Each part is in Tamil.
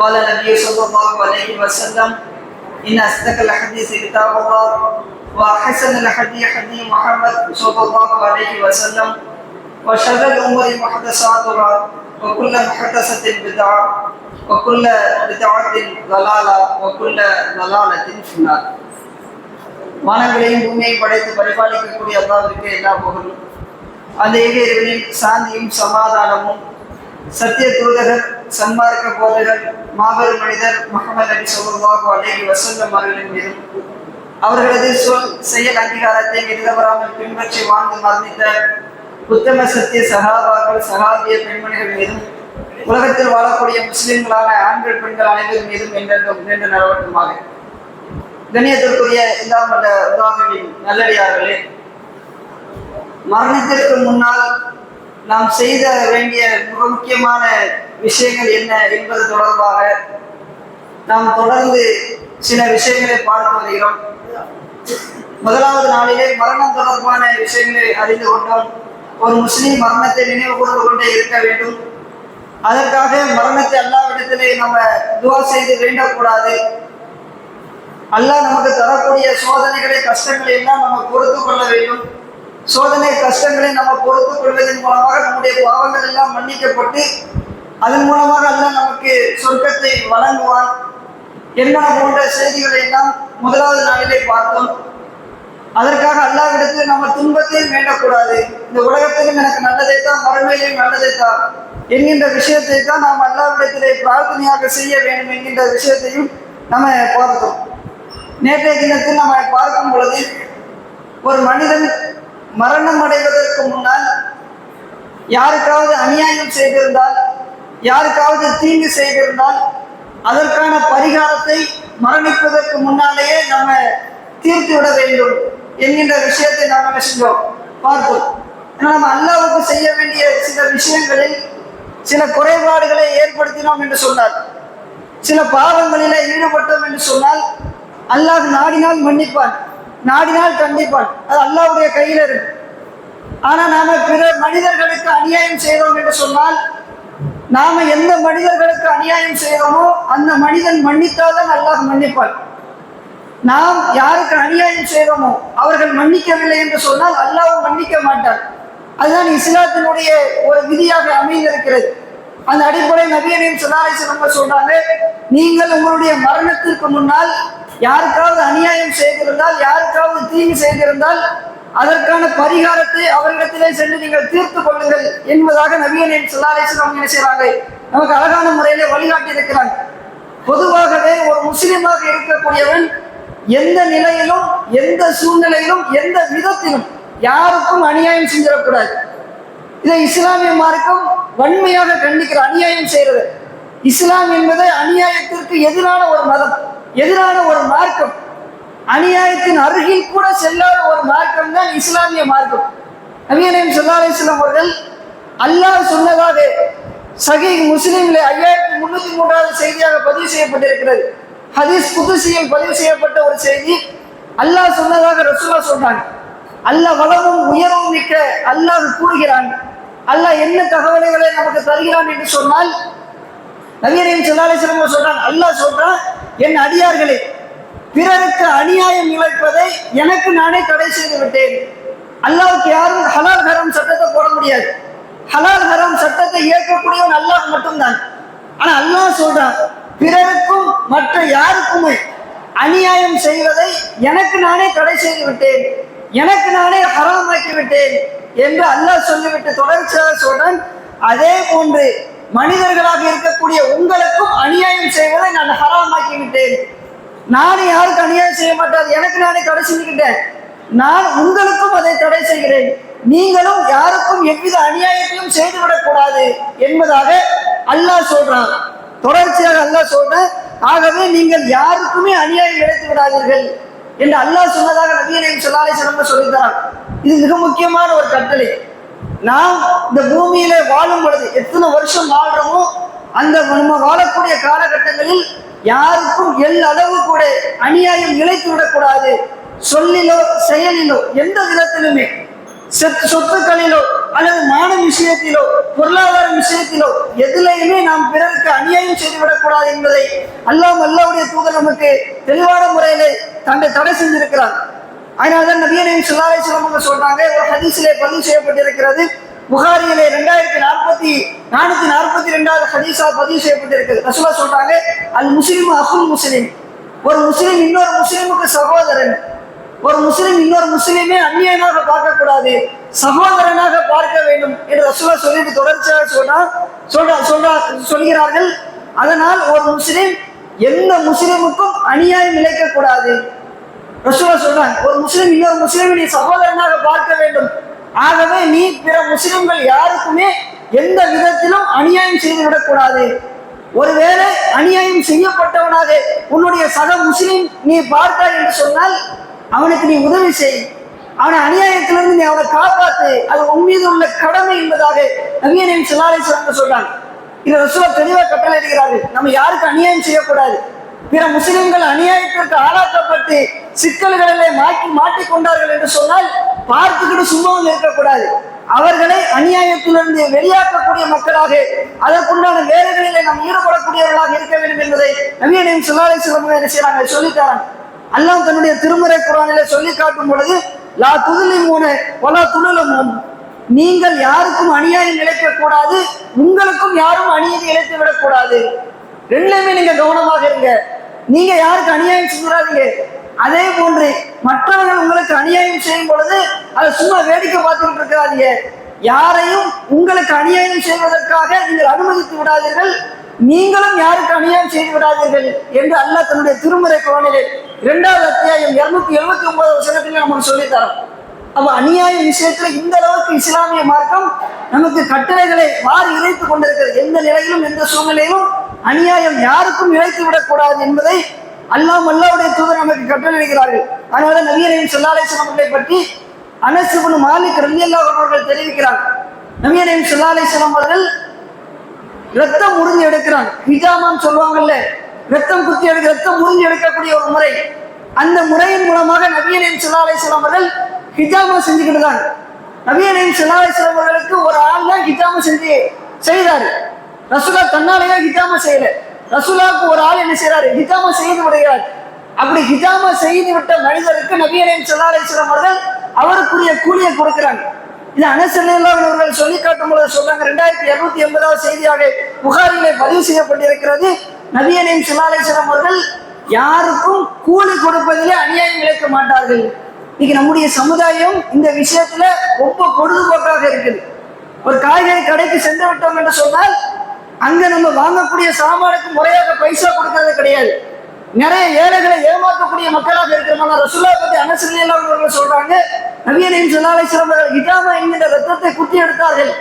قال النبي صلى الله عليه وسلم إن أصدق الحديث كتاب الله وأحسن الحديث حديث محمد صلى الله عليه وسلم وشر الأمور محدثاتها وكل محدثة بدعة وكل بدعة ضلالة وكل ضلالة في النار வானங்களையும் பூமியையும் படைத்து பரிபாலிக்கக்கூடிய அல்லாவிற்கு எல்லா புகழும் அந்த இறைவனின் சாந்தியும் சமாதானமும் சத்திய தூதகர் சன்மார்க்க போதகர் மாபெரும் மனிதர் முகமது நபி சொல்லுவாக அழகி வசந்தம் அவர்களின் மீதும் அவர்களது சொல் செயல் அங்கீகாரத்தை எதிர்வராமல் பின்பற்றி வாழ்ந்து மரணித்த உத்தம சத்திய சகாபாக்கள் சகாபிய பெண்மணிகள் மீதும் உலகத்தில் வாழக்கூடிய முஸ்லிம்களான ஆண்கள் பெண்கள் அனைவரும் மீதும் என்றென்றும் நின்று நடவட்டுமாக கண்ணியத்திற்குரிய இல்லாமல் உதாகவின் நல்லடியார்களே மரணத்திற்கு முன்னால் நாம் செய்த வேண்டிய மிக முக்கியமான விஷயங்கள் என்ன என்பது தொடர்பாக நாம் தொடர்ந்து சில விஷயங்களை பார்த்து வருகிறோம். முதலாவது நாளிலே மரணம் தொடர்பான விஷயங்களை அறிந்து கொண்டோம் ஒரு முஸ்லீம் மரணத்தை நினைவு கூர்ந்து கொண்டே இருக்க வேண்டும். அதற்காக மரணத்தை அல்லாவிடத்திலே நம்ம துவா செய்து வேண்டக்கூடாது. அல்லாஹ் நமக்கு தரக்கூடிய சோதனைகளை கஷ்டங்களை எல்லாம் நம்ம பொறுத்து கொள்ள வேண்டும். சோதனை கஷ்டங்களை நம்ம பொறுத்து கொள்வதன் மூலமாக நம்முடைய பாவங்கள் எல்லாம் மன்னிக்கப்பட்டு அதன் மூலமாக அல்ல நமக்கு சொர்க்கத்தை வழங்குவான். என்ன போன்ற செய்திகளை எல்லாம் முதலாவது நாளிலே பார்த்தோம். அதற்காக அல்லாவிடத்தில் நம்ம துன்பத்தையும் வேண்டக்கூடாது. இந்த உலகத்திலும் எனக்கு நல்லதை தான் மறுமையிலையும் நல்லதை தான் என்கின்ற விஷயத்தை தான் நாம் அல்லாவிடத்திலே பிரார்த்தனையாக செய்ய வேண்டும் என்கின்ற விஷயத்தையும் நம்ம பார்த்தோம். நேற்றைய தினத்தில் நம்ம பார்க்கும் பொழுது ஒரு மனிதன் மரணம் அடைவதற்கு முன்னால் யாருக்காவது அநியாயம் செய்திருந்தால் யாருக்காவது தீங்கு செய்திருந்தால் அதற்கான பரிகாரத்தை மரணிப்பதற்கு முன்னாலேயே நம்ம தீர்த்து விட வேண்டும் என்கின்ற விஷயத்தை நாம் என்ன செஞ்சோம்? பார்த்தோம் ஏன்னா நம்ம அல்லாவுக்கு செய்ய வேண்டிய சில விஷயங்களில் சில குறைபாடுகளை ஏற்படுத்தினோம் என்று சொன்னார். சில பாவங்களில ஈடுபட்டோம் என்று சொன்னால் அல்லாஹ் நாடினால் மன்னிப்பான். நாடினால் கண்டிப்பான் அது அல்லாவுடைய கையில் இருக்கு. ஆனா நாம பிற மனிதர்களுக்கு அநியாயம் செய்தோம் என்று சொன்னால் நாம எந்த மனிதர்களுக்கு அநியாயம் செய்தோமோ அந்த மனிதன் மன்னித்தால்தான் அல்லாஹ் மன்னிப்பான். நாம் யாருக்கு அநியாயம் செய்தோமோ அவர்கள் மன்னிக்கவில்லை என்று சொன்னால் அல்லாஹும் மன்னிக்க மாட்டார் அதுதான் இஸ்லாத்தினுடைய ஒரு விதியாக அமைந்திருக்கிறது. அந்த அடிப்படை நபியனையும் சுனாரிசனங்க சொல்றாங்க நீங்கள் உங்களுடைய மரணத்திற்கு முன்னால் யாருக்காவது அநியாயம் செய்திருந்தால் யாருக்காவது தீங்கு செய்திருந்தால் அதற்கான பரிகாரத்தை அவர்களிடத்திலே சென்று நீங்கள் தீர்த்து கொள்ளுங்கள் என்பதாக நபியனையும் சுனாரிசனம் என்ன செய்றாங்க? நமக்கு அழகான முறையிலே வழிகாட்டி இருக்கிறாங்க பொதுவாகவே ஒரு முஸ்லிமாக இருக்கக்கூடியவன் எந்த நிலையிலும் எந்த சூழ்நிலையிலும் எந்த விதத்திலும் யாருக்கும் அநியாயம் செஞ்சிடக்கூடாது. இதை இஸ்லாமிய மார்க்கம் வன்மையாக கண்டிக்கிற அநியாயம் செய்யறது இஸ்லாம் என்பது அநியாயத்திற்கு எதிரான ஒரு மதம். எதிரான ஒரு மார்க்கம். அநியாயத்தின் அருகில் கூட செல்லாத ஒரு மார்க்கம் தான் இஸ்லாமிய மார்க்கம். நவீனம் சொல்லாசலம் அவர்கள் அல்லாஹ் சொன்னதாக சகி முஸ்லீம்ல ஐயாயிரத்தி முன்னூத்தி மூன்றாவது செய்தியாக பதிவு செய்யப்பட்டிருக்கிறது. ஹதீஸ் புதுசியில் பதிவு செய்யப்பட்ட ஒரு செய்தி அல்லாஹ் சொன்னதாக ரசூலா சொல்றாங்க. அல்லாஹ் வளமும் உயர்வும் மிக்க அல்லாஹ் கூறுகிறான். அல்லாஹ் என்ன தகவல்களை நமக்கு தருகிறான் என்று சொன்னால் நவீனம் சொல்லாலேஸ்வரம் சொல்றான் அல்லாஹ் சொல்றான் என் அடியார்களே பிறருக்கு அநியாயம் இழைப்பதை எனக்கு நானே தடை செய்து விட்டேன். அல்லாவுக்கு யாரும் ஹலால் ஹராம் சட்டத்தை போட முடியாது. ஹலால் ஹராம் சட்டத்தை இயக்கக்கூடியவன் அல்லாஹ் மட்டும்தான். ஆனா அல்லாஹ் சொல்றான் பிறருக்கும் மற்ற யாருக்குமே அநியாயம் செய்வதை எனக்கு நானே தடை செய்து விட்டேன். எனக்கு நானே ஹராமாக்கி விட்டேன் என்று அல்லாஹ் சொல்லிவிட்டு தொடர்ச்சியாக சொல்றான். அதே போன்று மனிதர்களாக இருக்கக்கூடிய உங்களுக்கும் அநியாயம் செய்வதை நான் ஹராமாக்கிவிட்டேன். நானும் யாருக்கும் அநியாயம் செய்ய மாட்டேன் எனக்கு நானே தடை செஞ்சுக்கிட்டேன். நான் உங்களுக்கும் அதை தடை செய்கிறேன். நீங்களும் யாருக்கும் எவ்வித அநியாயத்தையும் செய்துவிடக் கூடாது என்பதாக அல்லாஹ் சொல்றான். தொடர்ச்சியாக அல்லாஹ் சொல்றேன் ஆகவே நீங்கள் யாருக்குமே அநியாயம் இழைத்து விடாதீர்கள். என்று அல்லாஹ் சொன்னதாக நவீன சொல்லாலே சிறந்த சொல்லித்தரான். இது மிக முக்கியமான ஒரு கட்டளை. நாம் இந்த பூமியில வாழும் பொழுது எத்தனை வருஷம் வாழ்றோமோ அந்த நம்ம வாழக்கூடிய காலகட்டங்களில் யாருக்கும் எல் அளவு கூட அநியாயம் இழைத்து விடக்கூடாது. சொல்லிலோ செயலிலோ எந்த விதத்திலுமே. சொத்து சொத்துக்களிலோ அல்லது மான விஷயத்திலோ பொருளாதார விஷயத்திலோ எதுலையுமே நாம் பிறருக்கு அநியாயம் செய்துவிடக்கூடாது என்பதை அல்லாஹ் அல்லாவுடைய தூதர் நமக்கு தெளிவான முறையிலே தன்னை தடை செஞ்சிருக்கிறார். அதனால்தான் நபியனையும் சொல்லாரை சிலம்பங்க சொல்றாங்க ஒரு ஹதீஸிலே பதிவு செய்யப்பட்டிருக்கிறது. புகாரியிலே ரெண்டாயிரத்தி நாற்பத்தி நானூத்தி நாற்பத்தி ரெண்டாவது ஹதீஸா பதிவு செய்யப்பட்டிருக்கிறது. ரசூலா சொல்றாங்க அல் முஸ்லிம் அஃபுல் முஸ்லிம். ஒரு முஸ்லிம் இன்னொரு முஸ்லிமுக்கு சகோதரன். ஒரு முஸ்லிம் இன்னொரு முஸ்லிமே அந்நியமாக பார்க்கக்கூடாது சகோதரனாக பார்க்க வேண்டும் என்று ரசூலா சொல்லிட்டு தொடர்ச்சியாக சொன்னா சொல்ற சொல்றா சொல்கிறார்கள். அதனால் ஒரு முஸ்லிம் எந்த முஸ்லிமுக்கும் அநியாயம் இழைக்கக்கூடாது ரசூலா சொல்றாங்க ஒரு முஸ்லீம் இன்னொரு முஸ்லீமின் நீ சகோதரனாக பார்க்க வேண்டும். ஆகவே நீ பிற முஸ்லிம்கள் யாருக்குமே எந்த விதத்திலும் அநியாயம் செய்து விடக்கூடாது. ஒருவேளை அநியாயம் செய்யப்பட்டவனாக உன்னுடைய சக முஸ்லீம் நீ பார்த்தாய் என்று சொன்னால் அவனுக்கு நீ உதவி செய். அவனை அநியாயத்திலிருந்து நீ அவனை காப்பாத்து. அது உன் மீது உள்ள கடமை என்பதாக நவீன சிலாரை சொல்றாங்க. இது ரசூலா தெளிவாக கட்டளை இருக்கிறார்கள் நம்ம யாருக்கு அநியாயம் செய்யக்கூடாது? பிற முஸ்லிம்கள் அநியாயத்திற்கு ஆளாக்கப்பட்டு சிக்கல்களிலே மாட்டி மாட்டிக்கொண்டார்கள் என்று சொன்னால் பார்த்துக்கிட்டு சும்மாவும் இருக்கக்கூடாது. அவர்களை அநியாயத்திலிருந்து வெளியாக்கக்கூடிய மக்களாக அதற்குண்டான வேலைகளிலே நாம் ஈடுபடக்கூடியவர்களாக இருக்க வேண்டும் என்பதை நவீனின் சுல்லாலை சிறந்த என்ன செய்யறாங்க சொல்லித்தராங்க அல்லாஹ் தன்னுடைய திருமறை குரானிலே சொல்லி காட்டும் பொழுது லா துதிலி மூணு ஒலா துணலும் நீங்கள் யாருக்கும் அநியாயம் இழைக்க கூடாது உங்களுக்கும் யாரும் அநீதி இழைத்து விடக்கூடாது ரெண்டுலையுமே நீங்க கவனமாக இருங்க. நீங்க யாருக்கு அநியாயம் செஞ்சிடாதீங்க அதே போன்று மற்றவர்கள் உங்களுக்கு அநியாயம் செய்யும் பொழுது அதை சும்மா வேடிக்கை பார்த்துக்கிட்டு இருக்கிறாதீங்க யாரையும் உங்களுக்கு அநியாயம் செய்வதற்காக நீங்கள் அனுமதித்து விடாதீர்கள். நீங்களும் யாருக்கு அநியாயம் செய்து விடாதீர்கள் என்று அல்லாஹ் தன்னுடைய திருமுறை குரானிலே இரண்டாவது அத்தியாயம் இருநூத்தி எழுபத்தி ஒன்பது வருஷத்துல நம்ம சொல்லித்தரோம். அப்ப அநியாய விஷயத்துல இந்த அளவுக்கு இஸ்லாமிய மார்க்கம் நமக்கு கட்டளைகளை வாரி இணைத்துக் கொண்டிருக்கிறது. எந்த நிலையிலும் எந்த சூழ்நிலையிலும் அநியாயம் யாருக்கும் இழைத்து விடக்கூடாது என்பதை அல்லாம் அல்லாவுடைய தூதர் நமக்கு கட்டளையிடுகிறார்கள் அதனால நவீனையும் சொல்லாலேசன் அவர்களை பற்றி அனசுபனு மாலிக் ரலியல்லா அவர்கள் தெரிவிக்கிறார். நவீனையும் சொல்லாலேசன் அவர்கள் ரத்தம் உறிஞ்சி எடுக்கிறான் நிஜாமான் சொல்லுவாங்கல்ல ரத்தம் குத்தி எடுக்க ரத்தம் உறிஞ்சி எடுக்கக்கூடிய ஒரு முறை. அந்த முறையின் மூலமாக நவீனையும் சொல்லாலேசன் அவர்கள் ஹிஜாமா செஞ்சுக்கிட்டு தான் நவீனையும் சொல்லாலேசன் அவர்களுக்கு ஒரு ஆள் தான் ஹிஜாமா செஞ்சு செய்தார். ரசுலா தன்னாலேயே ஹிஜாமா செய்யல. ரசுலாவுக்கு ஒரு ஆள் என்ன செய்யறாரு ஹிஜாமா செய்து விடுகிறார். அப்படி ஹிஜாமா செய்து விட்ட மனிதருக்கு நபியனையும் சிலாலேஸ்வரம் அவர்கள் அவருக்குரிய கூலியை கொடுக்கிறாங்க. இது அனசல்லாம் சொல்லி காட்டும் பொழுது சொல்றாங்க ரெண்டாயிரத்தி இருநூத்தி எண்பதாவது செய்தியாக புகாரிலே பதிவு செய்யப்பட்டிருக்கிறது. நபியனையும் சிலாலேஸ்வரம் அவர்கள் யாருக்கும் கூலி கொடுப்பதிலே அநியாயம் இழைக்க மாட்டார்கள். இன்னைக்கு நம்முடைய சமுதாயம் இந்த விஷயத்துல ரொம்ப பொழுதுபோக்காக இருக்குது. ஒரு காய்கறி கடைக்கு சென்று விட்டோம் என்று சொன்னால் அங்க நம்ம வாங்கக்கூடிய சாமானுக்கு முறையாக பைசா கொடுக்கறது கிடையாது. நிறைய ஏழைகளை ஏமாற்றக்கூடிய மக்களாக இருக்கிறோம்? ரசுல்லா பத்தி அனசல்லாம் அவர்கள் சொல்றாங்க. நவீனையும் சொல்லாலை சிறந்தவர்கள் இதாமா என்கின்ற ரத்தத்தை குத்தி எடுத்தார்கள்.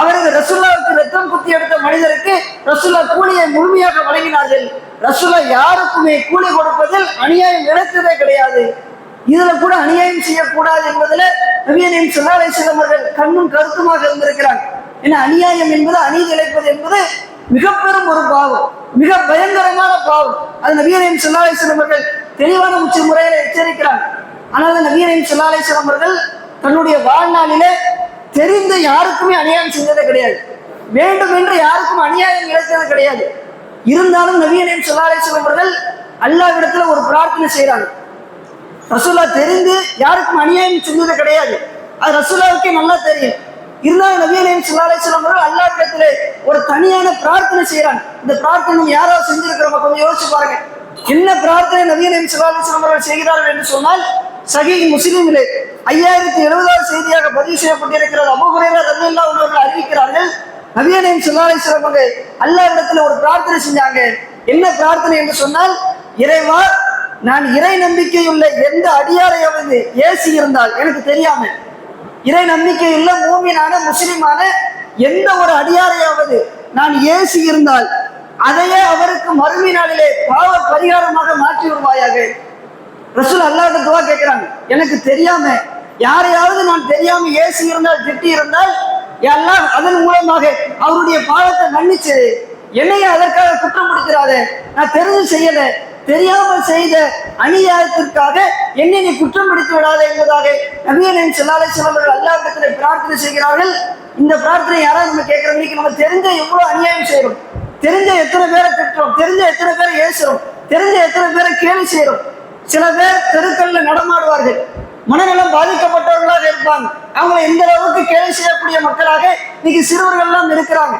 அவரது ரசுல்லாவுக்கு ரத்தம் குத்தி எடுத்த மனிதருக்கு ரசுல்லா கூலியை முழுமையாக வழங்கினார்கள். ரசுல்லா யாருக்குமே கூலி கொடுப்பதில் அநியாயம் இழைத்ததே கிடையாது. இதுல கூட அநியாயம் செய்யக்கூடாது என்பதில் நவீனையும் சொல்லாலை சிறந்தவர்கள் கண்ணும் கருத்துமாக இருந்திருக்கிறாங்க ஏன்னா அநியாயம் என்பது அநீதி இழைப்பது என்பது மிக பெரும் ஒரு பாவம். மிக பயங்கரமான பாவம். அது நவீனம் செல்லாலேஸ்வரம் அவர்கள் தெளிவான உச்ச முறையில எச்சரிக்கிறாங்க. ஆனால் நவீனம் செல்லாலேஸ்வரம் அவர்கள் தன்னுடைய வாழ்நாளிலே தெரிந்து யாருக்குமே அநியாயம் செஞ்சதே கிடையாது. வேண்டும் என்று யாருக்கும் அநியாயம் இழைத்தது கிடையாது. இருந்தாலும் நவீனம் செல்லாலேஸ்வரம் அவர்கள் அல்லாவிடத்துல ஒரு பிரார்த்தனை செய்கிறாங்க. ரசூல்லா தெரிந்து யாருக்கும் அநியாயம் செஞ்சது கிடையாது. அது ரசூல்லாவுக்கே நல்லா தெரியும். இருந்தாலும் நவீனம் சுல்லாலேஸ்வரம் அவர்கள் இடத்துல ஒரு தனியான பிரார்த்தனை செய்யறாங்க இந்த பிரார்த்தனை யாராவது செஞ்சிருக்கிறோம் கொஞ்சம் யோசிச்சு பாருங்க. என்ன பிரார்த்தனை நவீன சிவாலிஸ்லாம் அவர்கள் செய்கிறார்கள் என்று சொன்னால் சகி முஸ்லீம்களே ஐயாயிரத்தி எழுபதாவது செய்தியாக பதிவு செய்யப்பட்டிருக்கிறது. அபுகுரேரா ரவில்லா உள்ளவர்கள் அறிவிக்கிறார்கள் நவீன சிவாலிஸ்லாம் அல்லா இடத்துல ஒரு பிரார்த்தனை செஞ்சாங்க. என்ன பிரார்த்தனை என்று சொன்னால் இறைவா நான் இறை நம்பிக்கையுள்ள எந்த அடியாரையாவது ஏசி இருந்தால் எனக்கு தெரியாமல் இறை நம்பிக்கை இல்லை மூமினான முஸ்லிமான எந்த ஒரு அடியாரையாவது நான் ஏசி இருந்தால் அதையே அவருக்கு மறுமை நாளிலே பாவ பரிகாரமாக மாற்றி விடுவாயாக. ரசூல் அல்லாத துவா கேட்கிறாங்க. எனக்கு தெரியாம யாரையாவது நான் தெரியாம ஏசி இருந்தால் திட்டி இருந்தால் எல்லாம் அதன் மூலமாக அவருடைய பாவத்தை மன்னிச்சு என்னைய அதற்காக குற்றம் பிடிக்கிறாரு நான் தெரிஞ்சு செய்யல தெரியாமல் செய்த அநியாயத்திற்காக என்னை நீ குற்றம் பிடித்து விடாத என்பதாக நபியனின் செல்லாலை சிலவர்கள் அல்லாவிடத்தில் பிரார்த்தனை செய்கிறார்கள். இந்த பிரார்த்தனை யாராவது நம்ம கேட்கிறோம் இன்னைக்கு நம்ம தெரிஞ்ச எவ்வளவு அநியாயம் செய்யறோம் தெரிஞ்ச எத்தனை பேரை திட்டுறோம். தெரிஞ்ச எத்தனை பேரை ஏசுறோம். தெரிஞ்ச எத்தனை பேரை கேலி செய்யறோம் சில பேர் தெருக்கல்ல நடமாடுவார்கள். மனநலம் பாதிக்கப்பட்டவர்களாக இருப்பாங்க. அவங்களை எந்த அளவுக்கு கேலி செய்யக்கூடிய மக்களாக இன்னைக்கு சிறுவர்கள்லாம் இருக்கிறாங்க.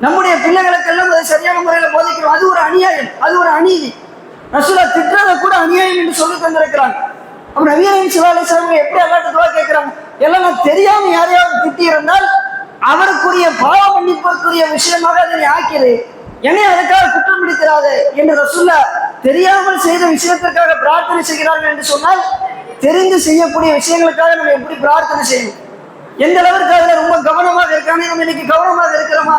நம்முடைய பிள்ளைகளுக்கெல்லாம் அதை சரியான முறையில் போதிக்கிறோம். அது ஒரு அநியாயம். அது ஒரு அநீதி. ரசூலா திட்டுறத கூட அநியாயம் என்று சொல்லி தந்திருக்கிறாங்க. அப்ப நவீன சிவாலய சிவங்க எப்படி அல்லாட்ட துவா கேட்கிறாங்க? எல்லாம் நான் தெரியாம யாரையாவது திட்டி இருந்தால் அவருக்குரிய பாவ மன்னிப்பிற்குரிய விஷயமாக அதை நீ என்னை அதுக்காக குற்றம் பிடிக்கிறாது என்று ரசூல்லா தெரியாமல் செய்த விஷயத்திற்காக பிரார்த்தனை செய்கிறார்கள் என்று சொன்னால் தெரிந்து செய்யக்கூடிய விஷயங்களுக்காக நம்ம எப்படி பிரார்த்தனை செய்யணும்? எந்த அளவிற்கு அதில் ரொம்ப கவனமாக இருக்கானே? நம்ம இன்னைக்கு கவனமாக இருக்கிறோமா?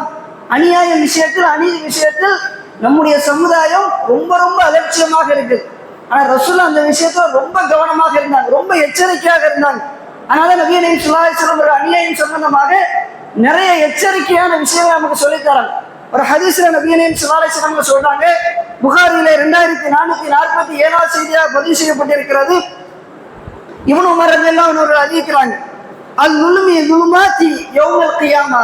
அநியாய விஷயத்தில் அநீதி விஷயத்தில் நம்முடைய சமுதாயம் ரொம்ப ரொம்ப அலட்சியமாக இருக்குது ஆனா ரசூல் அந்த விஷயத்துல ரொம்ப கவனமாக இருந்தாங்க. ரொம்ப எச்சரிக்கையாக இருந்தாங்க. அதனால நவீன சுல்லாசலம் ஒரு அநியாயம் சம்பந்தமாக நிறைய எச்சரிக்கையான விஷயங்களை நமக்கு சொல்லித்தராங்க ஒரு ஹதீஸ்ல நவீன சுல்லாசலம் சொல்றாங்க புகாரில ரெண்டாயிரத்தி நானூத்தி நாற்பத்தி ஏழாவது செய்தியாக பதிவு செய்யப்பட்டிருக்கிறது. இவனு உமர் எல்லாம் ஒரு அறிவிக்கிறாங்க அல் நுழுமி நுழுமாத்தி யௌமல் கியாமா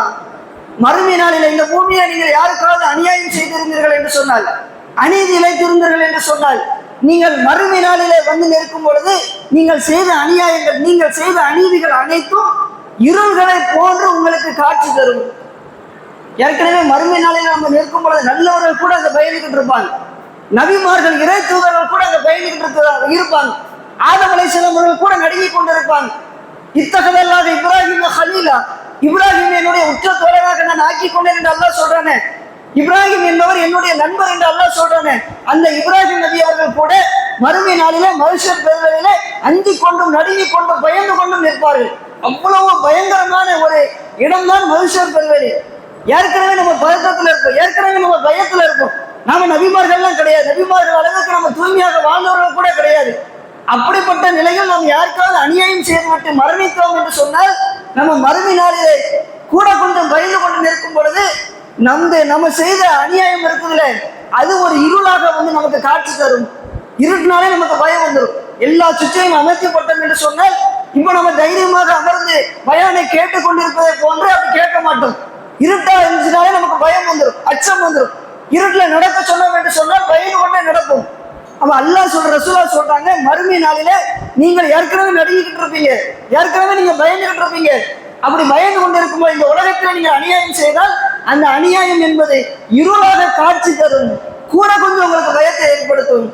மறுமை நாளில் இந்த பூமியை நீங்கள் யாருக்காவது அநியாயம் செய்திருந்தீர்கள் என்று சொன்னால் அநீதி இழைத்திருந்தீர்கள் என்று சொன்னால் நீங்கள் மறுமை நாளிலே வந்து நிற்கும் பொழுது நீங்கள் செய்த அநியாயங்கள் நீங்கள் செய்த அநீதிகள் அனைத்தும் இருள்களை போன்று உங்களுக்கு காட்சி தரும். ஏற்கனவே மறுமை நாளில் நம்ம நிற்கும் பொழுது நல்லவர்கள் கூட அதை பயணிக்கிட்டு இருப்பாங்க. நபிமார்கள் இறை தூதர்கள் கூட அதை பயணிக்கிட்டு இருப்பாங்க. ஆதமலை சிலவர்கள் கூட நடுங்கி கொண்டிருப்பாங்க. இத்தகதல்லாத இப்ராஹிம் ஹலீலா இப்ராஹிம் என்னுடைய உற்ற தோழராக நான் ஆக்கி கொண்டேன் என்று அல்லாஹ் சொல்றானே. இப்ராஹிம் என்பவர் என்னுடைய நண்பர் என்று அல்லாஹ் சொல்றானே. அந்த இப்ராஹிம் நபி அவர்கள் கூட மறுமை நாளிலே மனுஷர் பெருவரிலே அஞ்சி கொண்டும் நடுங்கி கொண்டும் பயந்து கொண்டும் நிற்பார்கள். அவ்வளவு பயங்கரமான ஒரு இடம்தான் மனுஷர் பெருவெளி. ஏற்கனவே நம்ம பதக்கத்துல இருப்போம் ஏற்கனவே நம்ம பயத்துல இருப்போம் நாம நபிமார்கள்லாம் கிடையாது. நபிமார்கள் அளவுக்கு நம்ம தூய்மையாக வாழ்ந்தவர்கள் கூட கிடையாது. அப்படிப்பட்ட நிலையில் நாம் யாருக்காவது அநியாயம் செய்துவிட்டு மரணித்தோம் என்று சொன்னால் நம்ம மறுமை நாளிலே கூட கொஞ்சம் பயந்து கொண்டு நிற்கும் பொழுது நம்ம நம்ம செய்த அநியாயம் இருக்குதுல அது ஒரு இருளாக வந்து நமக்கு காட்சி தரும். இருட்டினாலே நமக்கு பயம் வந்துடும் எல்லா சுற்றையும் அமைக்கப்பட்டோம் என்று சொன்னால் இப்போ நம்ம தைரியமாக அமர்ந்து பயானை கேட்டுக்கொண்டிருப்பதை போன்று அப்படி கேட்க மாட்டோம். இருட்டா இருந்துச்சுனாலே நமக்கு பயம் வந்துடும் அச்சம் வந்துடும் இருட்டில் நடக்க சொன்னோம் என்று சொன்னால் பயந்து கொண்டே நடப்போம். அவன் அல்லாஹ் சொல்ற ரசூலா சொல்றாங்க மறுமை நாளில நீங்கள் ஏற்கனவே நடுங்கிட்டு இருப்பீங்க. ஏற்கனவே நீங்க பயந்துகிட்டு இருப்பீங்க. அப்படி பயந்து கொண்டு இருக்கும்போது இந்த உலகத்தில் நீங்க அநியாயம் செய்தால் அந்த அநியாயம் என்பது இருளாக காட்சி தரும். கூட கொஞ்சம் உங்களுக்கு பயத்தை ஏற்படுத்தும்.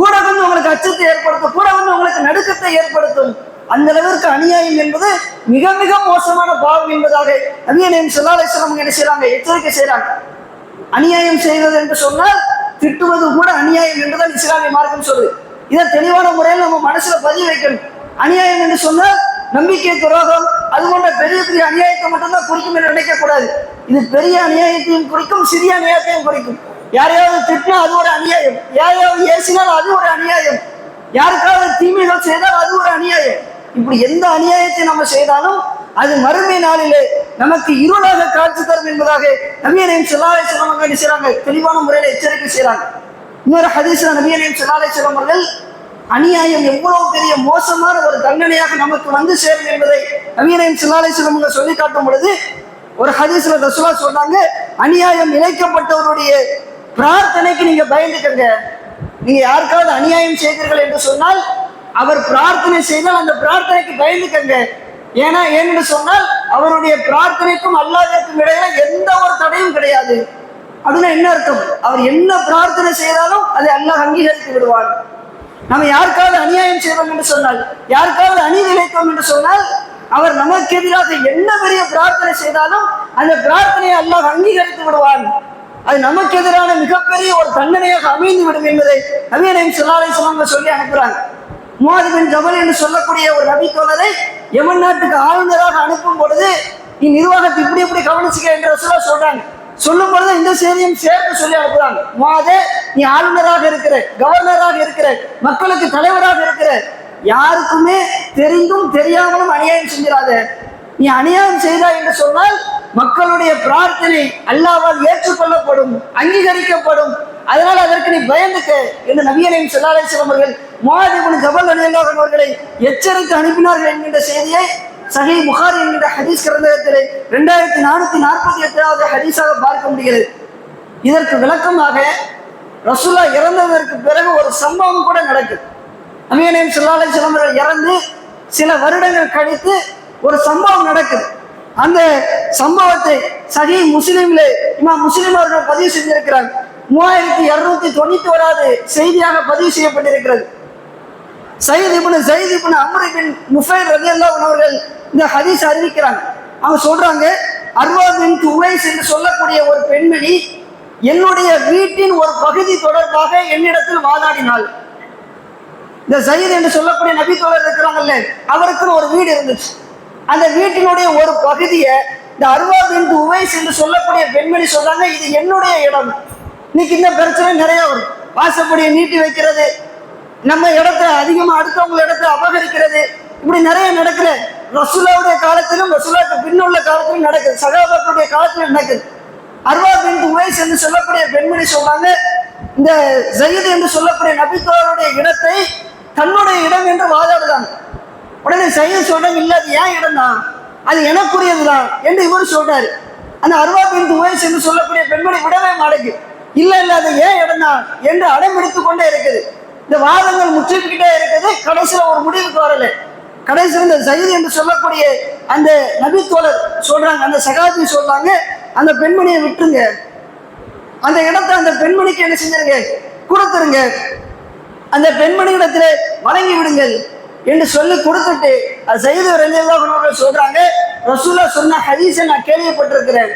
கூட கொஞ்சம் உங்களுக்கு அச்சத்தை ஏற்படுத்தும். கூட கொஞ்சம் உங்களுக்கு நடுக்கத்தை ஏற்படுத்தும். அந்த அளவிற்கு அநியாயம் என்பது மிக மிக மோசமான பாவம் என்பதாக நவீனம் செல்லாலேஸ்வரம் என்ன செய்றாங்க? எச்சரிக்கை செய்றாங்க. அநியாயம் செய்வது என்று சொன்னால் திட்டுவது கூட அநியாயம் என்றுதான் இஸ்லாமிய மார்க்கம் சொல்லுது. இதை தெளிவான முறையில் நம்ம மனசுல பதிய வைக்கணும். அநியாயம் என்று சொன்னால் நம்பிக்கை துரோகம் அது போன்ற பெரிய பெரிய அநியாயத்தை மட்டும்தான் குறிக்கும் என்று நினைக்கக்கூடாது. இது பெரிய அநியாயத்தையும் குறிக்கும் சிறிய அநியாயத்தையும் குறிக்கும். யாரையாவது திட்டினா அது ஒரு அநியாயம். யாரையாவது ஏசினால் அது ஒரு அநியாயம். யாருக்காவது தீமைகள் செய்தால் அது ஒரு அநியாயம். இப்படி எந்த அநியாயத்தை நம்ம செய்தாலும் அது மறுமை நாளிலே நமக்கு இருளாக காட்சி தரும் என்பதாக நபியனையும் செல்லாலை செல்லம் என்ன செய்றாங்க தெளிவான முறையில் எச்சரிக்கை செய்கிறாங்க. இன்னொரு ஹதீஸ்ல நபியனையும் செல்லாலை செல்லம் அவர்கள் அநியாயம் எவ்வளவு பெரிய மோசமான ஒரு தண்டனையாக நமக்கு வந்து சேரும் என்பதை நவீனையும் செல்லாலை செல்லம் சொல்லி காட்டும் பொழுது ஒரு ஹதீஸ்ல ரசுலா சொன்னாங்க அநியாயம் இழைக்கப்பட்டவருடைய பிரார்த்தனைக்கு நீங்க பயந்துக்கங்க. நீங்க யாருக்காவது அநியாயம் செய்தீர்கள் என்று சொன்னால் அவர் பிரார்த்தனை செய்தால் அந்த பிரார்த்தனைக்கு பயந்துக்கங்க. ஏன்னா ஏன்னு சொன்னால் அவருடைய பிரார்த்தனைக்கும் அல்லாஹ்விற்கும் இடையில எந்த ஒரு தடையும் கிடையாது. அதுனா என்ன அர்த்தம்? அவர் என்ன பிரார்த்தனை செய்தாலும் அதை அல்லாஹ் அங்கீகரித்து விடுவார் நம்ம யாருக்காவது அநியாயம் செய்வோம் என்று சொன்னால் யாருக்காவது அநீதி இழைத்தோம் என்று சொன்னால் அவர் நமக்கு எதிராக என்ன பெரிய பிரார்த்தனை செய்தாலும் அந்த பிரார்த்தனையை அல்லாஹ் அங்கீகரித்து விடுவான். அது நமக்கு எதிரான மிகப்பெரிய ஒரு தண்டனையாக அமைந்து விடும் என்பதை நவீன சொல்லாலை சொல்லாங்க சொல்லி அனுப்புறாங்க. முவாதிபின் ஜபல் என்று சொல்லக்கூடிய ஒரு நபி தோழரை எமன் நாட்டுக்கு ஆளுநராக அனுப்பும் பொழுது நீ நிர்வாகத்தை இப்படி இப்படி கவனிச்சுக்க என்று சொல்ல சொல்றாங்க. சொல்லும் பொழுது இந்த செய்தியும் சேர்த்து சொல்லி அனுப்புறாங்க. முவாதே நீ ஆளுநராக இருக்கிற கவர்னராக இருக்கிற மக்களுக்கு தலைவராக இருக்கிற யாருக்குமே தெரிந்தும் தெரியாமலும் அநியாயம் செஞ்சிடாத. நீ அநியாயம் செய்தா என்று சொன்னால் மக்களுடைய பிரார்த்தனை அல்லாவால் ஏற்றுக்கொள்ளப்படும் அங்கீகரிக்கப்படும். அதனால் அதற்கு நீ பயந்துக்க என்று நபியனையும் செல்லாலை சிலம்பர்கள் மாதேவன் கபல் அணியல்லாக அவர்களை எச்சரித்து அனுப்பினார்கள் என்கின்ற செய்தியை சஹி புகாரி என்கின்ற ஹதீஸ் கிரந்தகத்திலே ரெண்டாயிரத்தி நானூத்தி நாற்பத்தி எட்டாவது ஹதீஸாக பார்க்க முடிகிறது. இதற்கு விளக்கமாக ரசூலா இறந்ததற்கு பிறகு ஒரு சம்பவம் கூட நடக்குது. அமீனையும் சொல்லாலை சிலம்பர்கள் இறந்து சில வருடங்கள் கழித்து ஒரு சம்பவம் நடக்குது. அந்த சம்பவத்தை சஹி முஸ்லீம்ல இமா முஸ்லீம் அவர்கள் பதிவு செஞ்சிருக்கிறார். மூவாயிரத்தி இருநூத்தி தொண்ணூத்தி ஓராவது செய்தியாக பதிவு செய்யப்பட்டிருக்கிறது. Saeed ibn Sayid ibn Amr பின் முஃபைர் ரலியல்லாஹு அவர்கள் இந்த ஹதீஸ் அறிவிக்கிறாங்க. அவங்க சொல்றாங்க அர்வா பின் துவைஸ் என்று சொல்லக்கூடிய ஒரு பெண்மணி என்னுடைய வீட்டின் ஒரு பகுதி தொடர்பாக என்னிடத்தில் வாதாடினாள். இந்த சயீத் என்று சொல்லக்கூடிய நபி தோழர் இருக்கிறாங்கல்ல அவருக்குன்னு ஒரு வீடு இருந்துச்சு. அந்த வீட்டினுடைய ஒரு பகுதியை இந்த அருவா பின் உவைஸ் என்று சொல்லக்கூடிய பெண்மணி சொல்றாங்க இது என்னுடைய இடம். இன்னைக்கு இந்த பிரச்சனை நிறைய வரும். வாசப்படியை நீட்டி வைக்கிறது நம்ம இடத்த அதிகமா அடுத்தவங்க இடத்த அபகரிக்கிறது. இப்படி நிறைய நடக்குது ரசுல்லாவுடைய காலத்திலும் ரசூலாவுக்கு பின்னுள்ள காலத்திலும் நடக்குது. சகாபாக்களுடைய காலத்திலும் நடக்குது. அர்வா பின் உவைஸ் என்று சொல்லக்கூடிய பெண்மணி சொல்றாங்க இந்த ஜயீத் என்று சொல்லக்கூடிய நபித்தோருடைய இடத்தை தன்னுடைய இடம் என்று வாதாடுதாங்க உடனே சையத் சொல்றாங்க இல்ல அது ஏன் இடம் தான் அது எனக்குரியதுதான் என்று இவர் சொல்றாரு. அந்த அருவா பின் உவைஸ் என்று சொல்லக்கூடிய பெண்மணி விடவே மாட்டேங்குது. இல்ல இல்ல அது ஏன் இடம் தான் என்று அடம் எடுத்து கொண்டே இருக்குது. இந்த வாதங்கள் முற்றிக்கிட்டே இருக்குது. கடைசியில ஒரு முடிவுக்கு வரல. கடைசியில் இந்த சைது என்று சொல்லக்கூடிய அந்த நபித்தோழர் சொல்றாங்க அந்த சகாதி சொல்றாங்க அந்த பெண்மணியை விட்டுருங்க. அந்த இடத்த அந்த பெண்மணிக்கு என்ன செஞ்சிருங்க? கொடுத்துருங்க. அந்த பெண்மணியிடத்துல வழங்கி விடுங்கள். என்று சொல்லி கொடுத்துட்டு அது செய்து அவர்கள் சொல்றாங்க ரசூலா சொன்ன ஹதீஸை நான் கேள்விப்பட்டிருக்கிறேன்.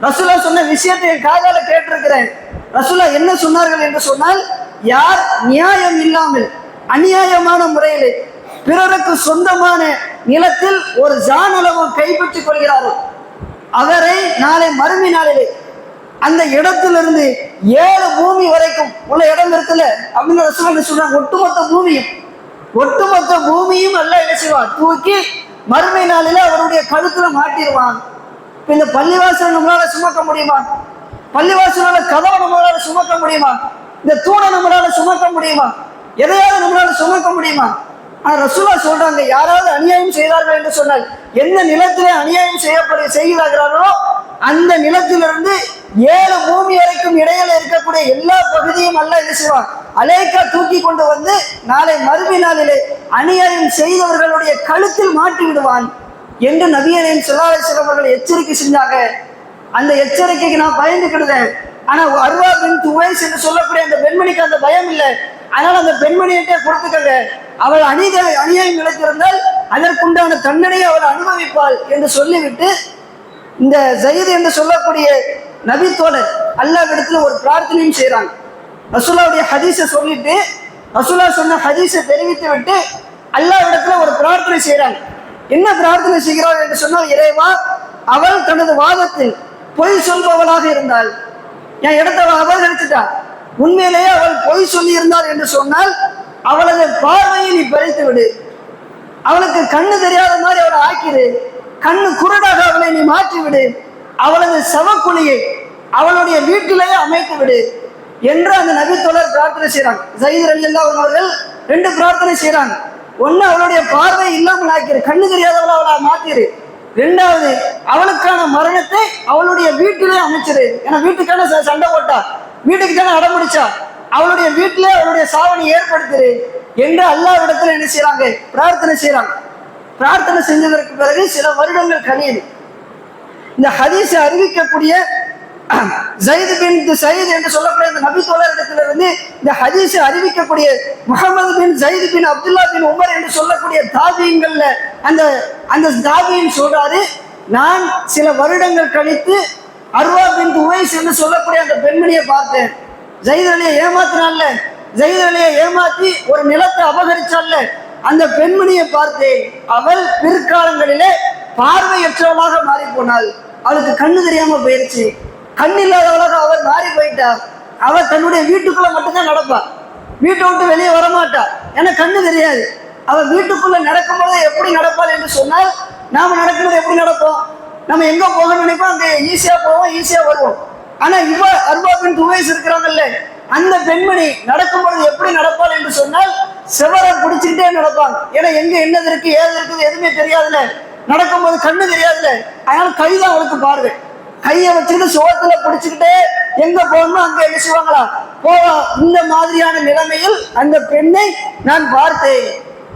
ரசூலா சொன்ன விஷயத்தை என் காதால கேட்டிருக்கிறேன். ரசூலா என்ன சொன்னார்கள் என்று சொன்னால் யார் நியாயம் இல்லாமல் அநியாயமான முறையில் பிறருக்கு சொந்தமான நிலத்தில் ஒரு ஜான் அளவு கைப்பற்றிக் கொள்கிறாரோ அவரை நாளை மறுமை நாளிலே அந்த இடத்திலிருந்து ஏழு பூமி வரைக்கும் உள்ள இடம் இருக்குல்ல அப்படின்னு ரசூலா சொல்றாங்க? ஒட்டுமொத்த பூமியும் ஒட்டுமொத்த பூமியும் நல்லா என்ன செய்வான்? தூக்கி மறுமை நாளில அவருடைய கழுத்துல மாட்டிடுவான். இந்த பள்ளிவாசல் நம்மளால சுமக்க முடியுமா? பள்ளிவாசலால கதவை நம்மளால சுமக்க முடியுமா? இந்த தூணை நம்மளால சுமக்க முடியுமா? எதையாவது நம்மளால சுமக்க முடியுமா? ஆனா ரசூலா சொல்றாங்க யாராவது அநியாயம் செய்தார்கள் என்று சொன்னால் எந்த நிலத்திலே அநியாயம் செய்யப்படு செய்கிறார்களோ அந்த நிலத்திலிருந்து ஏழு பூமி வரைக்கும் இடையில இருக்கக்கூடிய எல்லா பகுதியும் அல்ல என்ன செய்வான்? அலேக்கா தூக்கி கொண்டு வந்து நாளை மறுமை நாளிலே அநியாயம் செய்தவர்களுடைய கழுத்தில் மாட்டி விடுவான் என்று நபியரின் சிலாலேஸ்வரம் அவர்கள் எச்சரிக்கை செஞ்சாங்க. அந்த எச்சரிக்கைக்கு நான் பயந்துக்கிடுதேன் ஆனா அருவா பின் துவைஸ் என்று சொல்லக்கூடிய அந்த பெண்மணிக்கு அந்த பயம் இல்லை. அதனால அந்த பெண்மணியிட்டே கொடுத்துக்கங்க. அவள் அநீத அநியாயம் நிலைத்திருந்தால் அதற்குண்டான தண்டனையை அவள் அனுபவிப்பாள் என்று சொல்லிவிட்டு இந்த ஜயிது என்று சொல்லக்கூடிய நபித்தோழர் அல்லாவிடத்தில் ஒரு பிரார்த்தனையும் செய்கிறாங்க ரசூலாவுடைய ஹதீஸை சொல்லிட்டு ரசூலா சொன்ன ஹதீஸை தெரிவித்து விட்டு அல்லாவிடத்துல ஒரு பிரார்த்தனை செய்கிறாங்க. என்ன பிரார்த்தனை செய்கிறாள் என்று சொன்னால் இறைவா அவள் தனது வாதத்தில் பொய் சொல்பவளாக இருந்தாள். என் இடத்தை அவள் அபகரிச்சுட்டாள் உண்மையிலேயே அவள் பொய் சொல்லி இருந்தாள் என்று சொன்னால் அவளது பார்வையை நீ பறித்து விடு. அவளுக்கு கண்ணு தெரியாத மாதிரி அவளை ஆக்கிடு. கண்ணு குருடாக அவளை நீ மாற்றி விடு அவளது சவக்குழியை அவளுடைய வீட்டிலேயே அமைத்து விடு. என்று அந்த நபித்தோழர் பிரார்த்தனை செய்கிறாங்க ஜயீத் அலி அல்லா அவர்கள் ரெண்டு பிரார்த்தனை செய்கிறாங்க ஒன்று அவளுடைய பார்வை இல்லாமல் ஆக்கிரு கண்ணு தெரியாதவளை அவளை மாத்திரு. ரெண்டாவது அவளுக்கான மரணத்தை அவளுடைய வீட்டிலே அமைச்சிரு. ஏன்னா வீட்டுக்கான ச- சண்டை போட்டா வீட்டுக்கு தானே அடம்பிடிச்சா அவளுடைய வீட்டிலே அவளுடைய சாவனை ஏற்படுத்திரு என்று அல்லாவிடத்துல என்ன செய்யறாங்க பிரார்த்தனை செய்யறாங்க பிரார்த்தனை செஞ்சதற்கு பிறகு சில வருடங்கள் கழியுது. இந்த ஹதீஸை அறிவிக்கக்கூடிய ஜயித் பின் சயீத் என்று சொல்லக்கூடிய அந்த நபி தோழரிடத்திலிருந்து இந்த ஹதீஸை அறிவிக்கக்கூடிய Muhammad bin Zaid bin Abdullah bin Umar என்று சொல்லக்கூடிய தாபியங்கள்ல அந்த அந்த தாபியின் சொல்றாரு நான் சில வருடங்கள் கழித்து அருவா பின் உவைஸ் என்று சொல்லக்கூடிய அந்த பெண்மணியை பார்த்தேன். ஜெயித் அலியை ஏமாத்தினால ஜெயித் அலியை ஏமாத்தி ஒரு நிலத்தை அபகரிச்சால அந்த பெண்மணியை பார்த்தேன். அவள் பிற்காலங்களிலே பார்வையற்றவளாக மாறி போனாள் அவளுக்கு கண்ணு தெரியாம போயிருச்சு. கண் இல்லாதவளாக அவள் மாறி போயிட்டா. அவள் தன்னுடைய வீட்டுக்குள்ளே மட்டும்தான் நடப்பா. வீட்டை விட்டு வெளியே வரமாட்டா. ஏன்னா கண்ணு தெரியாது. அவள் வீட்டுக்குள்ள நடக்கும்போது எப்படி நடப்பாள் என்று சொன்னால் நாம நடக்கும்போது எப்படி நடப்போம்? நம்ம எங்க போகணும்னு நினைப்போம்? அங்கே ஈஸியா போவோம் ஈஸியா வருவோம். ஆனா இவ அர்பாபின் துவைஸ் இருக்கிறாங்கல்ல அந்த பெண்மணி நடக்கும்பொழுது எப்படி நடப்பாள் என்று சொன்னால் செவரை பிடிச்சிக்கிட்டே நடப்பாங்க ஏன்னா எங்க என்னது இருக்குது ஏது இருக்குது எதுவுமே தெரியாதுல்ல. நடக்கும்போது கண்ணு தெரியாதுல்ல. அதனால் கைதான் அவளுக்கு பார்வை. கையை வச்சுக்கிட்டு சோத்துல பிடிச்சுக்கிட்டே எங்க போகணுமோ அங்க என்ன செய்வாங்களா? போ இந்த மாதிரியான நிலைமையில் அந்த பெண்ணை நான் பார்த்தேன்.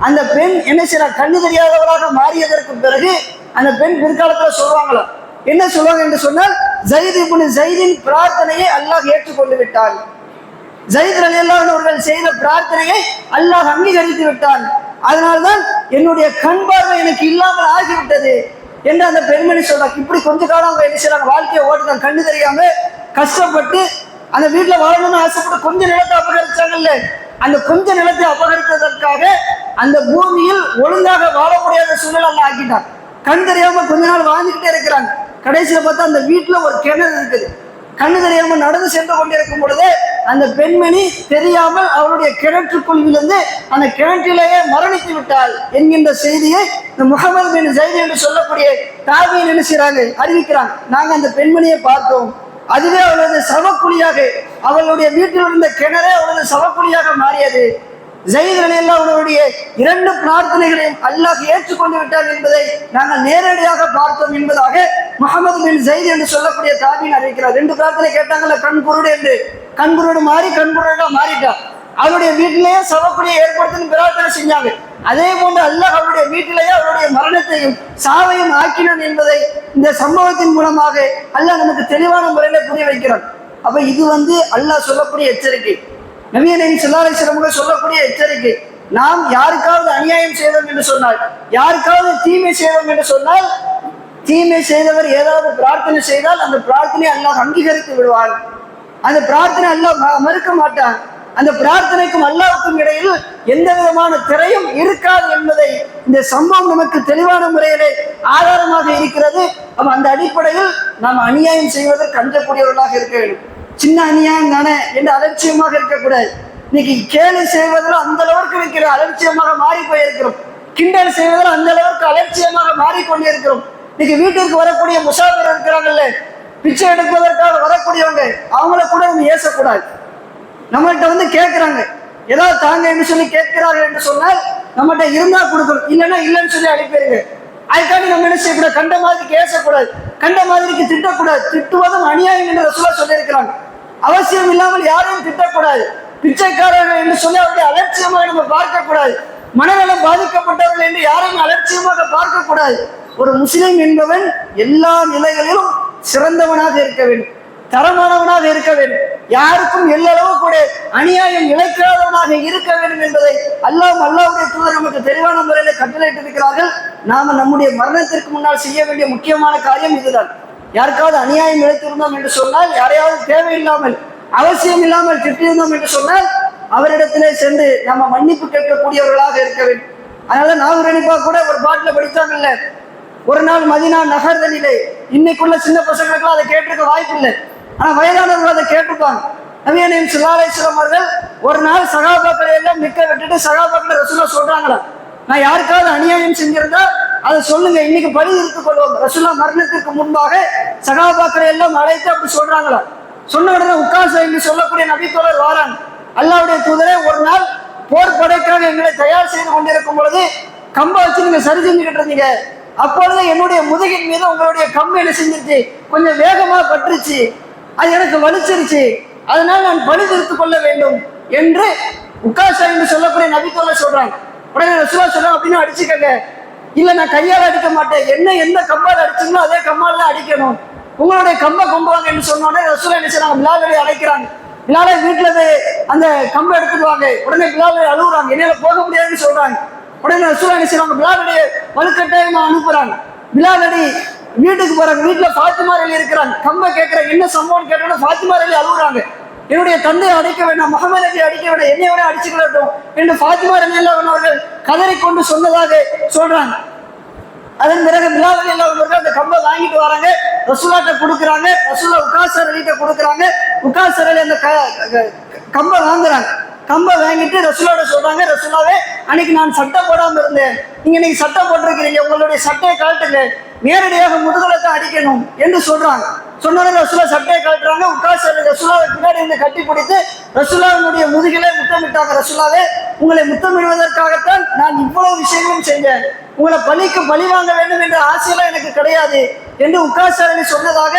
அந்த பெண் என்ன செய்யறா கண்ணு தெரியாதவளாக மாறியதற்கு பிறகு அந்த பெண் பிற்காலத்துல சொல்லுவாங்களா? என்ன சொல்லுவாங்க என்று சொன்னால் ஜெயித் இப்படி ஜெயிதின் பிரார்த்தனையை அல்லாஹ் ஏற்றுக்கொண்டு விட்டான். ஜெயித் அலி அவர்கள் செய்த பிரார்த்தனையை அல்லாஹ் அங்கீகரித்து விட்டான். அதனால்தான் என்னுடைய கண் பார்வை எனக்கு இல்லாமல் ஆகிவிட்டது. என்று அந்த பெண்மணி சொல்றாங்க? இப்படி கொஞ்ச காலம் அவங்க என்ன செய்யறாங்க? வாழ்க்கையை ஓட்டுறாங்க கண்ணு தெரியாம கஷ்டப்பட்டு அந்த வீட்டுல வாழணும்னு ஆசைப்பட்டு கொஞ்ச நிலத்தை அபகரிச்சாங்கல்ல. அந்த கொஞ்ச நிலத்தை அபகரித்ததற்காக அந்த பூமியில் ஒழுங்காக வாழ முடியாத சூழல் அல்ல ஆக்கிட்டான் கண் தெரியாம கொஞ்ச நாள் வாழ்ந்துகிட்டே இருக்கிறாங்க. கடைசியில பார்த்தா அந்த வீட்டுல ஒரு கிணறு இருக்குது. கண்ணு தெரியாமல் நடந்து சென்று கொண்டிருக்கும் பொழுது அந்த பெண்மணி தெரியாமல் அவருடைய கிணற்று குழுவிலிருந்து அந்த கிணற்றிலேயே மரணித்து விட்டாள் என்கின்ற செய்தியை இந்த முகமது பின் ஜெயித் என்று சொல்லக்கூடிய தாபியை என்ன செய்றாங்க? அறிவிக்கிறாங்க. நாங்கள் அந்த பெண்மணியை பார்த்தோம். அதுவே அவளது சவக்குழியாக அவளுடைய வீட்டில் இருந்த கிணறே அவளது சவக்குழியாக மாறியது. ஜெயித் அலியல்லா அவருடைய இரண்டு பிரார்த்தனைகளையும் அல்லாஹ் ஏற்றுக்கொண்டு விட்டார் என்பதை நாங்கள் நேரடியாக பார்த்தோம் என்பதாக முகமது பின் ஜெயித் என்று சொல்லக்கூடிய தாபின் அறிவிக்கிறார் ரெண்டு பிரார்த்தனை கேட்டாங்கல்ல கண் குருடு என்று. கண் குருடு மாறி கண் குருடா மாறிட்டா. அவருடைய வீட்டிலேயே சவக்குடியை ஏற்படுத்தி பிரார்த்தனை செஞ்சாங்க. அதே போன்று அல்லாஹ் அவருடைய வீட்டிலேயே அவருடைய மரணத்தையும் சாவையும் ஆக்கினான் என்பதை இந்த சம்பவத்தின் மூலமாக அல்லாஹ் நமக்கு தெளிவான முறையில புரிய வைக்கிறான். அப்ப இது வந்து அல்லாஹ் சொல்லக்கூடிய எச்சரிக்கை. நவீனின் சில்லாரை சிறமுக சொல்லக்கூடிய எச்சரிக்கை. நாம் யாருக்காவது அநியாயம் செய்தோம் என்று சொன்னால் யாருக்காவது தீமை செய்தோம் என்று சொன்னால் தீமை செய்தவர் ஏதாவது பிரார்த்தனை செய்தால் அந்த பிரார்த்தனை அல்லாஹ் அங்கீகரித்து விடுவார் அந்த பிரார்த்தனை அல்லாஹ் மறுக்க மாட்டான். அந்த பிரார்த்தனைக்கும் அல்லாவுக்கும் இடையில் எந்த விதமான திரையும் இருக்காது என்பதை இந்த சம்பவம் நமக்கு தெளிவான முறையிலே ஆதாரமாக இருக்கிறது. அப்ப அந்த அடிப்படையில் நாம் அநியாயம் செய்வதற்கு அஞ்சக்கூடியவர்களாக இருக்க வேண்டும். சின்ன அநியாயம் தானே என்று அலட்சியமாக இருக்கக்கூடாது. இன்னைக்கு கேலி செய்வதில் அந்த அளவுக்கு இருக்கிற அலட்சியமாக மாறி போயிருக்கிறோம். கிண்டல் செய்வதில் அந்த அளவுக்கு அலட்சியமாக மாறிக்கொண்டிருக்கிறோம் இன்னைக்கு வீட்டிற்கு வரக்கூடிய முசாஃபிர் இருக்கிறாங்கல்ல பிச்சை எடுப்பதற்காக வரக்கூடியவங்க அவங்கள கூட நம்ம ஏசக்கூடாது. நம்மகிட்ட வந்து கேட்குறாங்க. ஏதாவது தாங்க என்று சொல்லி கேட்கிறார்கள் என்று சொன்னால் நம்மகிட்ட இருந்தா கொடுக்கணும். இல்லைன்னா இல்லைன்னு சொல்லி அனுப்பிடுங்க. அதுக்காண்டி நம்ம என்ன செய்யக்கூடாது? கண்ட மாதிரிக்கு ஏசக்கூடாது. கண்ட மாதிரிக்கு திட்டக்கூடாது. திட்டுவதும் அநியாயம் என்று ரசூலா சொல்லியிருக்கிறாங்க. அவசியம் இல்லாமல் யாரையும் திட்டக்கூடாது. பிச்சைக்காரர்கள் என்று சொல்லி அவருடைய அலட்சியமாக நம்ம பார்க்கக்கூடாது. மனநலம் பாதிக்கப்பட்டவர்கள் என்று யாரையும் அலட்சியமாக பார்க்கக்கூடாது. ஒரு முஸ்லிம் என்பவன் எல்லா நிலைகளிலும் சிறந்தவனாக இருக்க வேண்டும். தரமானவனாக இருக்க வேண்டும். யாருக்கும் எல்லளவு கூட அநியாயம் இழைக்காதவனாக இருக்க வேண்டும் என்பதை அல்லாஹ் அல்லாவுடைய தூதர் நமக்கு தெளிவான முறையில் கட்டளையிட்டிருக்கிறார்கள். நாம நம்முடைய மரணத்திற்கு முன்னால் செய்ய வேண்டிய முக்கியமான காரியம் இதுதான். யாருக்காவது அநியாயம் இழைத்திருந்தோம் என்று சொன்னால் யாரையாவது தேவையில்லாமல் அவசியம் இல்லாமல் திட்டியிருந்தோம் என்று சொன்னால் அவரிடத்திலே சென்று நம்ம மன்னிப்பு கேட்கக்கூடியவர்களாக இருக்க வேண்டும். அதனால நாகரணிப்பா கூட ஒரு பாட்டில் படித்தாங்கல்ல ஒரு நாள் மதினா நகர்தலிலே இன்னைக்குள்ள சின்ன பசங்களுக்குலாம் அதை கேட்டிருக்க வாய்ப்பு இல்லை ஆனா வயதானவர்கள் அதை கேட்டிருப்பாங்க. நவீனம் சிலாலேஸ்வரம் அவர்கள் ஒரு நாள் சகாபாக்களை எல்லாம் நிக்க விட்டுட்டு சகாபாக்களை ரசூலா சொல்றாங்களா நான் யாருக்காவது அநியாயம் செஞ்சிருந்தா அதை சொல்லுங்க இன்னைக்கு பழி எடுத்துக் கொள்வோம். ரசூலா மரணத்திற்கு முன்பாக சகாபாக்களை எல்லாம் அழைத்து அப்படி சொல்றாங்களா சொன்ன உடனே உட்காச என்று சொல்லக்கூடிய நபித்தோழர் வாரான். அல்லாவுடைய தூதரே ஒரு நாள் போர் படைக்காக எங்களை தயார் செய்து கொண்டிருக்கும் பொழுது கம்பை வச்சு நீங்க சரி செஞ்சுக்கிட்டு இருந்தீங்க. அப்பொழுது என்னுடைய முதுகின் மீது உங்களுடைய கம்பு என்ன செஞ்சிருச்சு? கொஞ்சம் வேகமா பற்றுச்சு அது எனக்கு வலிச்சிருச்சு. அதனால் நான் பழி தீர்த்துக் கொள்ள வேண்டும் என்று உக்காசா என்று சொல்லக்கூடிய நபித்தோல சொல்றாங்க. உடனே ரசுவா சொல்றேன் அப்படின்னு அடிச்சுக்கங்க. இல்ல நான் கையால் அடிக்க மாட்டேன். என்ன எந்த கம்பால் அடிச்சீங்களோ அதே கம்பால் தான் அடிக்கணும். உங்களுடைய கம்பை கொண்டு வாங்க என்று சொன்னோடனே ரசூலா என்ன செய்யறாங்க பிலாலை அழைக்கிறாங்க. பிலாலை வீட்டுல அந்த கம்பை எடுத்துட்டு வாங்க. உடனே பிலாலை அழுகுறாங்க. என்னால போக முடியாதுன்னு சொல்றாங்க. உடனே ரசூலா என்ன செய்வாங்க? பிலாலுடைய வலுக்கட்டாயமா அனுப்புறாங்க. பிலாலடி வீட்டுக்கு போறாங்க. வீட்டுல பாத்திமா அலி இருக்கிறாங்க. கம்பை கேட்கறாங்க என்ன சம்பவம் கேட்டோம்னா பாத்திமா அலி அழுகுறாங்க. என்னுடைய தந்தையை அடிக்க வேண்டாம் முகமது அலி அடிக்க வேண்டாம் என்னை விட அடிச்சுக்கலட்டும் என்று பாத்திமா அலி அவர்கள் கதறிக்கொண்டு சொன்னதாக சொல்றாங்க. அதன் பிறகு பிலால் அலி அவர்கள் அந்த கம்பை வாங்கிட்டு வராங்க. ரசூலாட்ட கொடுக்குறாங்க. ரசூலா உகாசர் அலிட்ட கொடுக்குறாங்க. உகாசர் அலி அந்த க- கம்பை வாங்குறாங்க. கம்பை வாங்கிட்டு ரசுலோட சொல்றாங்க ரசுலாவே அன்னைக்கு நான் சட்டை போடாமல் இருந்தேன். நீங்க இன்னைக்கு சட்டை போட்டிருக்கிறீங்க உங்களுடைய சட்டையை காட்டுங்க நேரடியாக முதுகலத்தை தான் அடிக்கணும் என்று சொல்றாங்க. சொன்னதை ரசுலா சட்டையை கழட்டுறாங்க உட்காசர் ரசுலாவை பின்னாடி இருந்து கட்டி பிடித்து ரசூலாவினுடைய முதுகிலே முத்தமிட்டாங்க ரசுல்லாவே உங்களை முத்தமிடுவதற்காகத்தான் நான் இவ்வளவு விஷயங்களும் செஞ்சேன். உங்களை பலிக்கு பலி வாங்க வேண்டும் என்ற ஆசையெல்லாம் எனக்கு கிடையாது என்று உட்காசரணி சொன்னதாக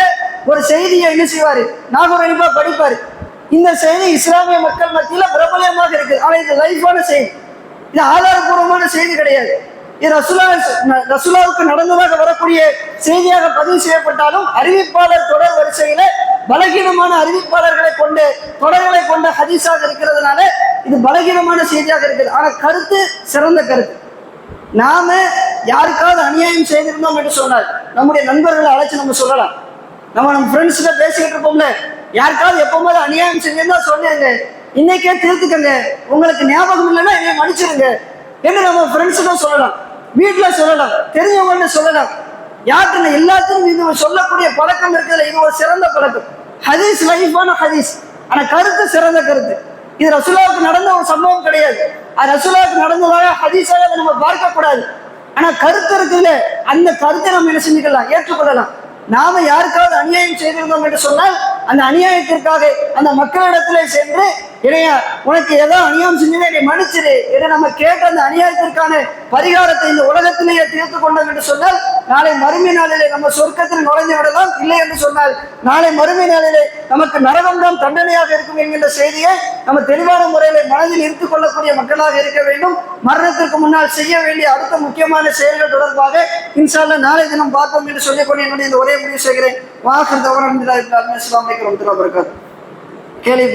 ஒரு செய்தியை என்ன செய்வாரு? நாகூர் அனிப்பா படிப்பாரு. இந்த செய்தி இஸ்லாமிய மக்கள் மத்தியில் பிரபலமாக இருக்குது ஆனால் இது லைஃபான செய்தி இது ஆதாரபூர்வமான செய்தி கிடையாது. இது ரசுலா ரசுலாவுக்கு நடந்ததாக வரக்கூடிய செய்தியாக பதிவு செய்யப்பட்டாலும் அறிவிப்பாளர் தொடர் வரிசையில பலகீனமான அறிவிப்பாளர்களை கொண்டு தொடர்களை கொண்ட ஹதீஸாக இருக்கிறதுனால இது பலகீனமான செய்தியாக இருக்குது. ஆனால் கருத்து சிறந்த கருத்து. நாம யாருக்காவது அநியாயம் செய்திருந்தோம் என்று சொன்னால் நம்முடைய நண்பர்களை அழைச்சு நம்ம சொல்லலாம். நம்ம நம்ம ஃப்ரெண்ட்ஸ்கிட்ட பேசிக்கிட்டு இருப்போம்ல. யாருக்காவது எப்பவுமே அநியாயம் செஞ்சிருந்தா சொல்லிருங்க இன்னைக்கே திருத்துக்கங்க உங்களுக்கு ஞாபகம் இல்லைன்னா என்னை மன்னிச்சிருங்க. என்று நம்ம ஃப்ரெண்ட்ஸுக்கு சொல்லலாம். வீட்டில் சொல்லலாம். தெரிஞ்சவங்கள்ட்ட சொல்லலாம். யார்கிட்ட எல்லாத்துக்கும் இது சொல்லக்கூடிய பழக்கம் இருக்கிறதுல இது ஒரு சிறந்த பழக்கம். ஹதீஸ் லைஃபான ஹதீஸ். ஆனா கருத்து சிறந்த கருத்து. இது ரசூலாவுக்கு நடந்த ஒரு சம்பவம் கிடையாது. அது ரசுலாவுக்கு நடந்ததாக ஹதீஸாக அதை நம்ம பார்க்கக்கூடாது. ஆனால் ஆனா கருத்து இருக்குல்ல அந்த கருத்தை நம்ம என்ன செஞ்சுக்கலாம்? ஏற்றுக்கொள்ளலாம். நாம யாருக்காவது அநியாயம் செய்திருந்தோம் என்று சொன்னால் அந்த அநியாயத்திற்காக அந்த மக்களிடத்திலே சென்று இடையா உனக்கு ஏதோ அநியாயம் செஞ்சதை என்னை மன்னிச்சிரு என்று நம்ம கேட்ட அந்த அநியாயத்திற்கான பரிகாரத்தை இந்த உலகத்திலேயே தீர்த்து கொண்டோம் என்று சொன்னால் நாளை மறுமை நாளிலே நம்ம சொர்க்கத்தில் நுழைந்து விடலாம் இல்லை என்று சொன்னால் நாளை மறுமை நாளிலே நமக்கு நரகம்தான் தண்டனையாக இருக்கும் என்கின்ற செய்தியை நம்ம தெளிவான முறையில மனதில் இருத்துக் கொள்ளக்கூடிய மக்களாக இருக்க வேண்டும். மரணத்திற்கு முன்னால் செய்ய வேண்டிய அடுத்த முக்கியமான செயல்கள் தொடர்பாக இன்சால்ல நாளை தினம் பார்ப்போம் என்று சொல்லிக்கொண்டு என்னுடைய இந்த ஒரே முடிவு செய்கிறேன். வாசல் தவறு இஸ்லாம் கேள்வி